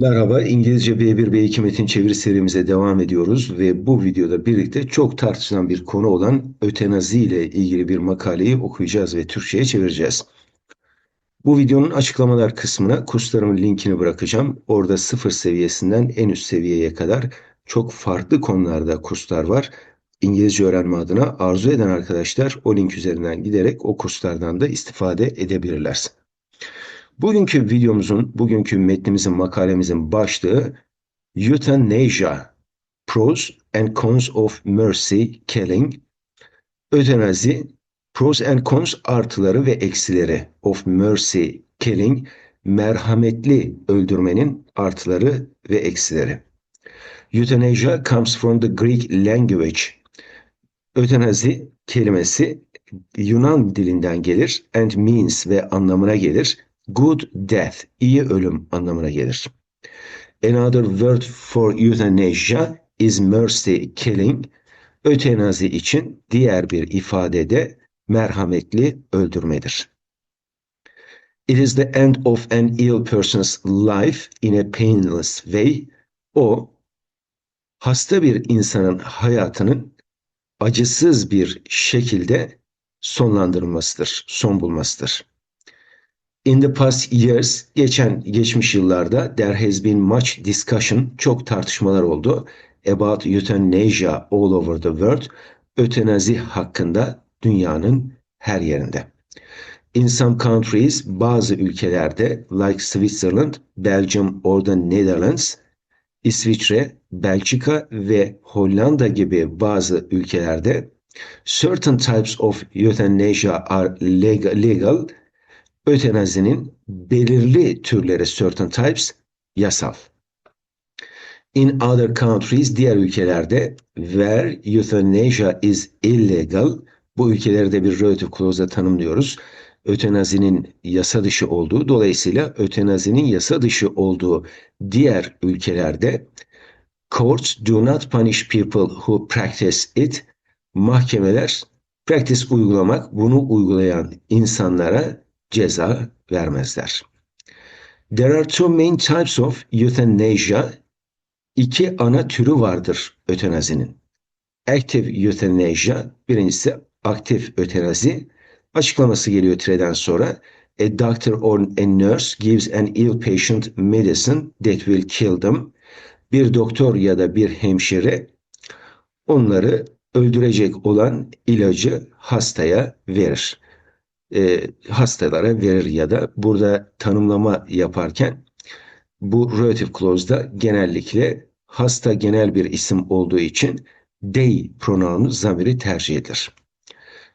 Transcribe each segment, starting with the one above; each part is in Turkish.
Merhaba, İngilizce B1 B2 metin çeviri serimize devam ediyoruz ve bu videoda birlikte çok tartışılan bir konu olan ötenazi ile ilgili bir makaleyi okuyacağız ve Türkçe'ye çevireceğiz. Bu videonun açıklamalar kısmına kurslarımın linkini bırakacağım. Orada sıfır seviyesinden en üst seviyeye kadar çok farklı konularda kurslar var. İngilizce öğrenme adına arzu eden arkadaşlar o link üzerinden giderek o kurslardan da istifade edebilirler. Bugünkü videomuzun, bugünkü metnimizin, makalemizin başlığı Euthanasia, Pros and Cons of Mercy Killing, Ötenazi, Pros and Cons artıları ve eksileri of Mercy Killing, merhametli öldürmenin artıları ve eksileri. Euthanasia comes from the Greek language. Ötenazi kelimesi Yunan dilinden gelir and means ve anlamına gelir good death, iyi ölüm anlamına gelir. Another word for euthanasia is mercy killing. Ötenazi için diğer bir ifade de merhametli öldürmedir. It is the end of an ill person's life in a painless way. O, hasta bir insanın hayatının acısız bir şekilde sonlandırılmasıdır, son bulmasıdır. In the past years, geçen geçmiş yıllarda there has been much discussion, çok tartışmalar oldu about euthanasia all over the world, ötenazi hakkında dünyanın her yerinde. In some countries, bazı ülkelerde like Switzerland, Belgium or the Netherlands, İsviçre, Belçika ve Hollanda gibi bazı ülkelerde certain types of euthanasia are legal, legal ötenazinin belirli türleri certain types yasal. In other countries, diğer ülkelerde where euthanasia is illegal, bu ülkelerde bir relative clause'da tanımlıyoruz. Ötenazinin yasa dışı olduğu, dolayısıyla ötenazinin yasa dışı olduğu diğer ülkelerde courts do not punish people who practice it. Mahkemeler practice uygulamak, bunu uygulayan insanlara ceza vermezler. There are two main types of euthanasia. İki ana türü vardır ötenazinin. Active euthanasia, birincisi aktif ötenazi. Açıklaması geliyor tireden sonra. A doctor or a nurse gives an ill patient medicine that will kill them. Bir doktor ya da bir hemşire onları öldürecek olan ilacı hastaya verir e, hastalara verir ya da burada tanımlama yaparken bu relative clause'da genellikle hasta genel bir isim olduğu için they pronounu zamiri tercih edilir.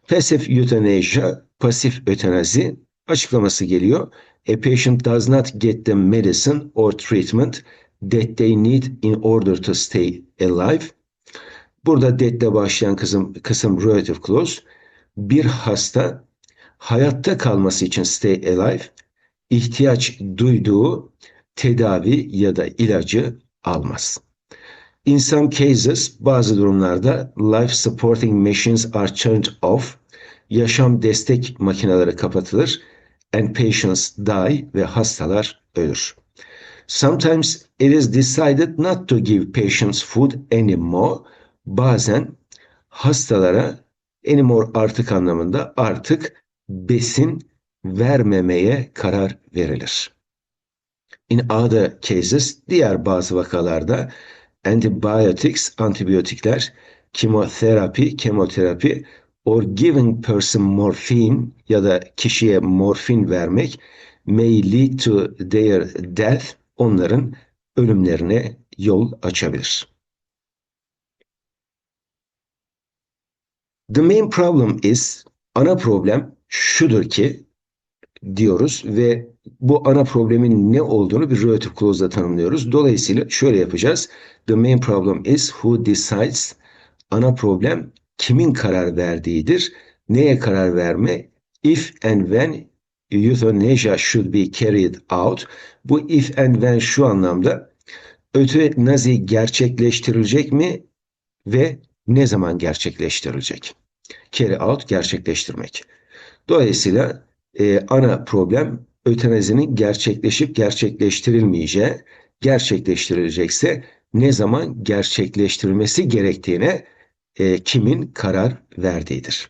Passive euthanasia, pasif ötenazi açıklaması geliyor. A patient does not get the medicine or treatment that they need in order to stay alive. Burada that'le başlayan kısım, kısım relative clause. Bir hasta hayatta kalması için stay alive ihtiyaç duyduğu tedavi ya da ilacı almaz. In some cases bazı durumlarda life supporting machines are turned off. Yaşam destek makineleri kapatılır and patients die ve hastalar ölür. Sometimes it is decided not to give patients food anymore. Bazen hastalara anymore artık anlamında artık besin vermemeye karar verilir. In other cases, diğer bazı vakalarda antibiotics, antibiyotikler, kemoterapi, kemoterapi or giving person morphine ya da kişiye morfin vermek may lead to their death, onların ölümlerine yol açabilir. The main problem is, ana problem şudur ki diyoruz ve bu ana problemin ne olduğunu bir relative clause'da tanımlıyoruz. Dolayısıyla şöyle yapacağız. The main problem is who decides. Ana problem kimin karar verdiğidir. Neye karar verme? If and when euthanasia should be carried out. Bu if and when şu anlamda ötenazi gerçekleştirilecek mi ve ne zaman gerçekleştirilecek? Carry out gerçekleştirmek. Dolayısıyla e, ana problem ötenazinin gerçekleşip gerçekleştirilmeyeceği. gerçekleştirilecekse ne zaman gerçekleştirilmesi gerektiğine e, kimin karar verdiğidir.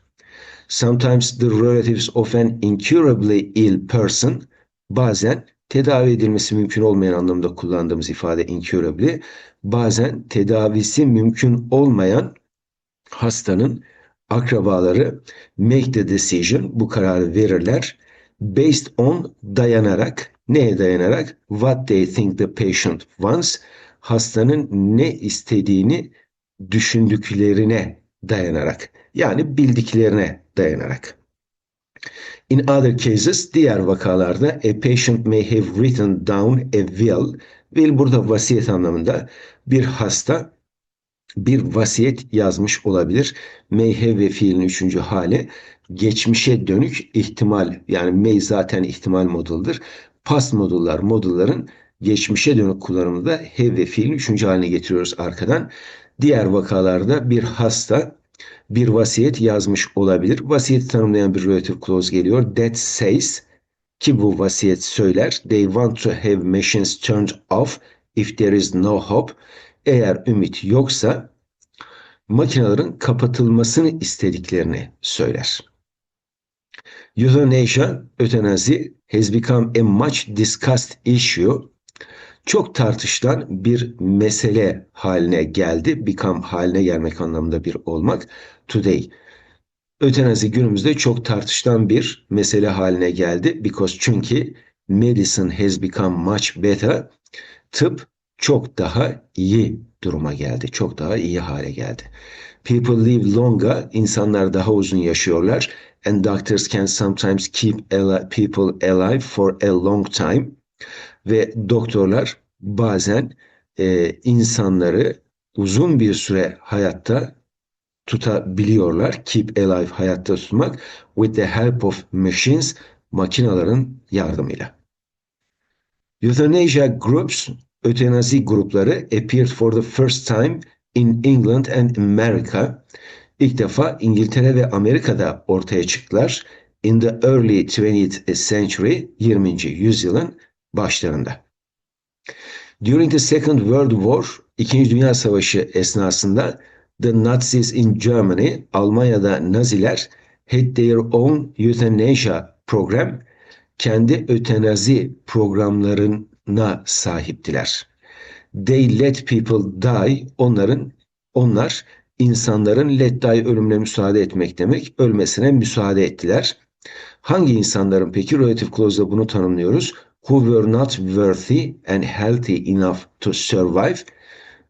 Sometimes the relatives of an incurably ill person bazen tedavi edilmesi mümkün olmayan anlamda kullandığımız ifade incurably bazen tedavisi mümkün olmayan hastanın akrabaları make the decision bu kararı verirler based on dayanarak neye dayanarak what they think the patient wants hastanın ne istediğini düşündüklerine dayanarak yani bildiklerine dayanarak. In other cases, diğer vakalarda a patient may have written down a will. Will burada vasiyet anlamında bir hasta bir vasiyet yazmış olabilir. May have ve fiilin üçüncü hali geçmişe dönük ihtimal yani may zaten ihtimal moduldur. Past modullar modulların geçmişe dönük kullanımında have ve fiilin üçüncü haline getiriyoruz arkadan. Diğer vakalarda bir hasta bir vasiyet yazmış olabilir. Vasiyeti tanımlayan bir relative clause geliyor. That says ki bu vasiyet söyler. They want to have machines turned off if there is no hope. Eğer ümit yoksa makinelerin kapatılmasını istediklerini söyler. Euthanasia, ötenazi has become a much discussed issue çok tartışılan bir mesele haline geldi. Become haline gelmek anlamında bir olmak. Today. Ötenazi günümüzde çok tartışılan bir mesele haline geldi. Because çünkü medicine has become much better. Tıp çok daha iyi duruma geldi. Çok daha iyi hale geldi. People live longer. insanlar daha uzun yaşıyorlar. And doctors can sometimes keep people alive for a long time ve doktorlar bazen e, insanları uzun bir süre hayatta tutabiliyorlar. Keep alive hayatta tutmak with the help of machines makinaların yardımıyla. Euthanasia groups ötenazi grupları appeared for the first time in England and America. İlk defa İngiltere ve Amerika'da ortaya çıktılar. In the early 20th century, 20. yüzyılın başlarında. During the Second World War, İkinci Dünya Savaşı esnasında The Nazis in Germany, Almanya'da Naziler had their own euthanasia program, kendi ötenazi programlarına sahiptiler. They let people die, onların, onlar insanların let die ölümüne müsaade etmek demek, ölmesine müsaade ettiler. Hangi insanların peki relative clause'da bunu tanımlıyoruz? who were not worthy and healthy enough to survive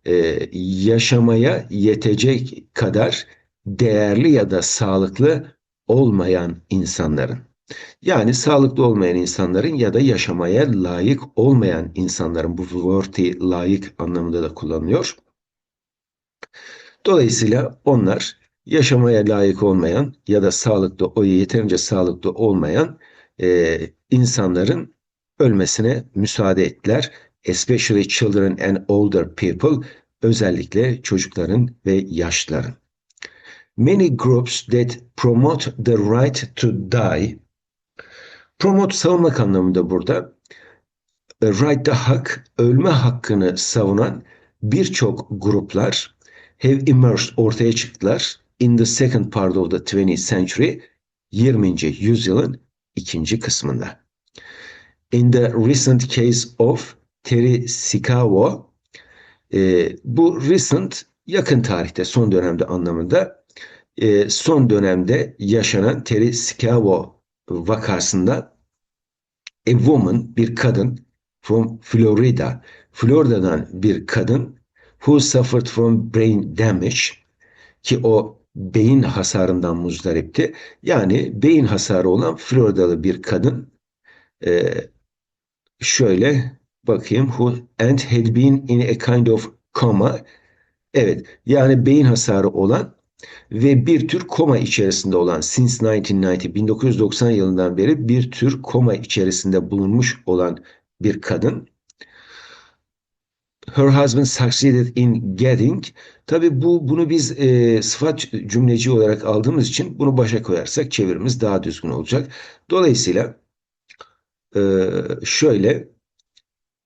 e, yaşamaya yetecek kadar değerli ya da sağlıklı olmayan insanların yani sağlıklı olmayan insanların ya da yaşamaya layık olmayan insanların bu worthy layık anlamında da kullanılıyor. Dolayısıyla onlar yaşamaya layık olmayan ya da sağlıklı o yeterince sağlıklı olmayan e, insanların ölmesine müsaade ettiler. Especially children and older people, özellikle çocukların ve yaşlıların. Many groups that promote the right to die, promote savunmak anlamında burada, right the hak, ölme hakkını savunan birçok gruplar have emerged, ortaya çıktılar in the second part of the 20th century, 20. yüzyılın ikinci kısmında. In the recent case of Terry Sikawa, e, bu recent yakın tarihte son dönemde anlamında e, son dönemde yaşanan Terry Sikawa vakasında a woman bir kadın from Florida Florida'dan bir kadın who suffered from brain damage ki o beyin hasarından muzdaripti. Yani beyin hasarı olan Floridalı bir kadın e, şöyle bakayım. Who and had been in a kind of coma. Evet yani beyin hasarı olan ve bir tür koma içerisinde olan since 1990 1990 yılından beri bir tür koma içerisinde bulunmuş olan bir kadın. Her husband succeeded in getting. Tabi bu bunu biz e, sıfat cümleci olarak aldığımız için bunu başa koyarsak çevirimiz daha düzgün olacak. Dolayısıyla ee, şöyle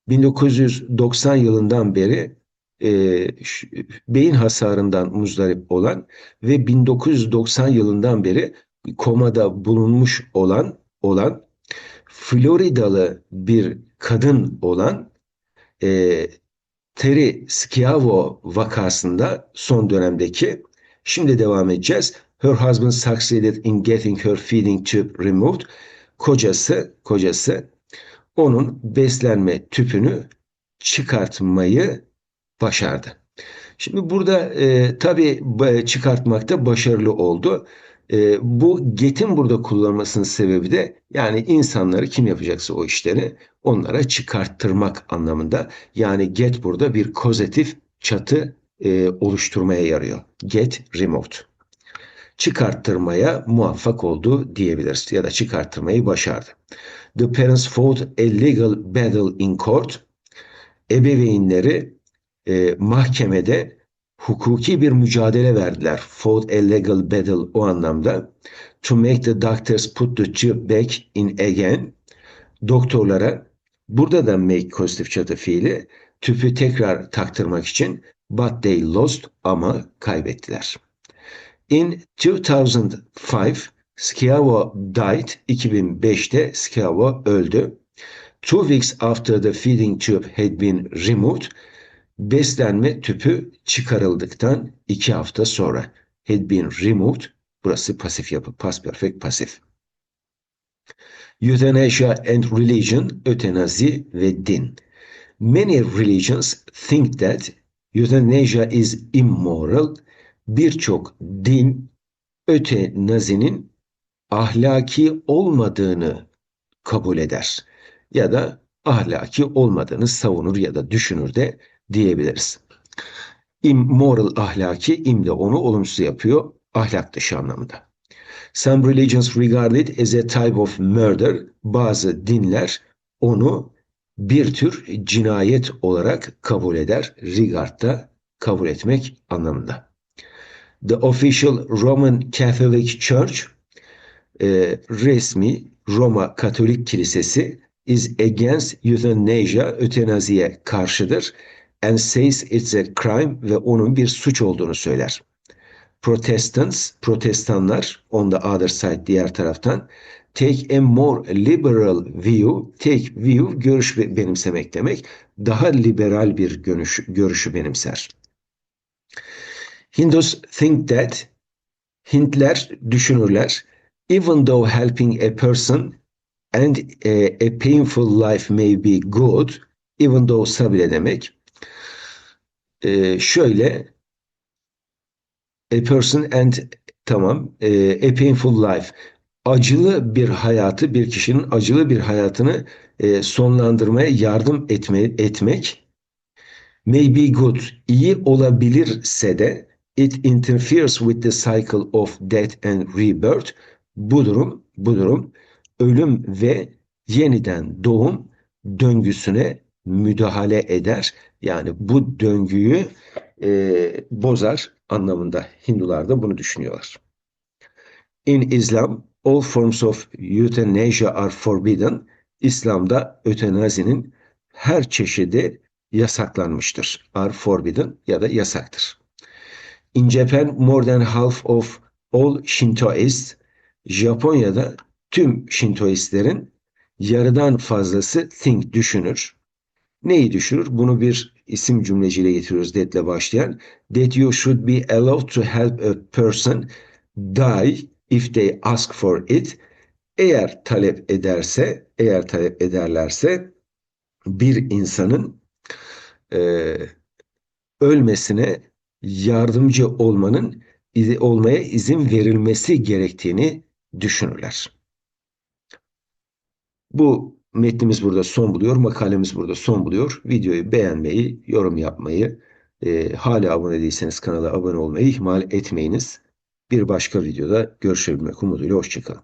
1990 yılından beri e, beyin hasarından muzdarip olan ve 1990 yılından beri komada bulunmuş olan olan Floridalı bir kadın olan e, Terry Schiavo vakasında son dönemdeki şimdi devam edeceğiz. Her husband succeeded in getting her feeding tube removed. Kocası, kocası onun beslenme tüpünü çıkartmayı başardı. Şimdi burada e, tabii çıkartmakta başarılı oldu. E, bu get'in burada kullanılmasının sebebi de yani insanları kim yapacaksa o işleri onlara çıkarttırmak anlamında. Yani get burada bir kozatif çatı e, oluşturmaya yarıyor. Get removed. Çıkarttırmaya muvaffak oldu diyebiliriz ya da çıkarttırmayı başardı. The parents fought a legal battle in court. Ebeveynleri e, mahkemede hukuki bir mücadele verdiler. Fought a legal battle o anlamda. To make the doctors put the tube back in again. Doktorlara burada da make pozitif çatı fiili tüpü tekrar taktırmak için but they lost ama kaybettiler. In 2005 Schiavo died. 2005'te Schiavo öldü. Two weeks after the feeding tube had been removed, beslenme tüpü çıkarıldıktan iki hafta sonra had been removed, burası pasif yapı, past perfect pasif. Euthanasia and religion, ötenazi ve din. Many religions think that euthanasia is immoral. Birçok din ötenazinin ahlaki olmadığını kabul eder ya da ahlaki olmadığını savunur ya da düşünür de diyebiliriz. Immoral ahlaki, im de onu olumsuz yapıyor, ahlak dışı anlamında. Some religions regard it as a type of murder. Bazı dinler onu bir tür cinayet olarak kabul eder. Regard'da kabul etmek anlamında. The official Roman Catholic Church e, resmi Roma Katolik Kilisesi is against euthanasia, ötenaziye karşıdır and says it's a crime ve onun bir suç olduğunu söyler. Protestants, protestanlar on the other side diğer taraftan take a more liberal view, take view görüş benimsemek demek, daha liberal bir görüş, görüşü benimser. Hindus think that Hintler düşünürler even though helping a person and a, a painful life may be good, even though sabile demek. Ee, şöyle a person and tamam e, a painful life. Acılı bir hayatı bir kişinin acılı bir hayatını e, sonlandırmaya yardım etme, etmek may be good. İyi olabilirse de it interferes with the cycle of death and rebirth. Bu durum, bu durum ölüm ve yeniden doğum döngüsüne müdahale eder. Yani bu döngüyü e, bozar anlamında Hindular da bunu düşünüyorlar. In Islam, all forms of euthanasia are forbidden. İslam'da ötenazinin her çeşidi yasaklanmıştır. Are forbidden ya da yasaktır. In Japan, more than half of all Shintoists Japonya'da tüm Şintoistlerin yarıdan fazlası think düşünür. Neyi düşünür? Bunu bir isim cümleciyle getiriyoruz that'le başlayan. That you should be allowed to help a person die if they ask for it. Eğer talep ederse, eğer talep ederlerse bir insanın e, ölmesine yardımcı olmanın olmaya izin verilmesi gerektiğini düşünürler. Bu metnimiz burada son buluyor, makalemiz burada son buluyor. Videoyu beğenmeyi, yorum yapmayı, e, hala abone değilseniz kanala abone olmayı ihmal etmeyiniz. Bir başka videoda görüşebilmek umuduyla hoşçakalın.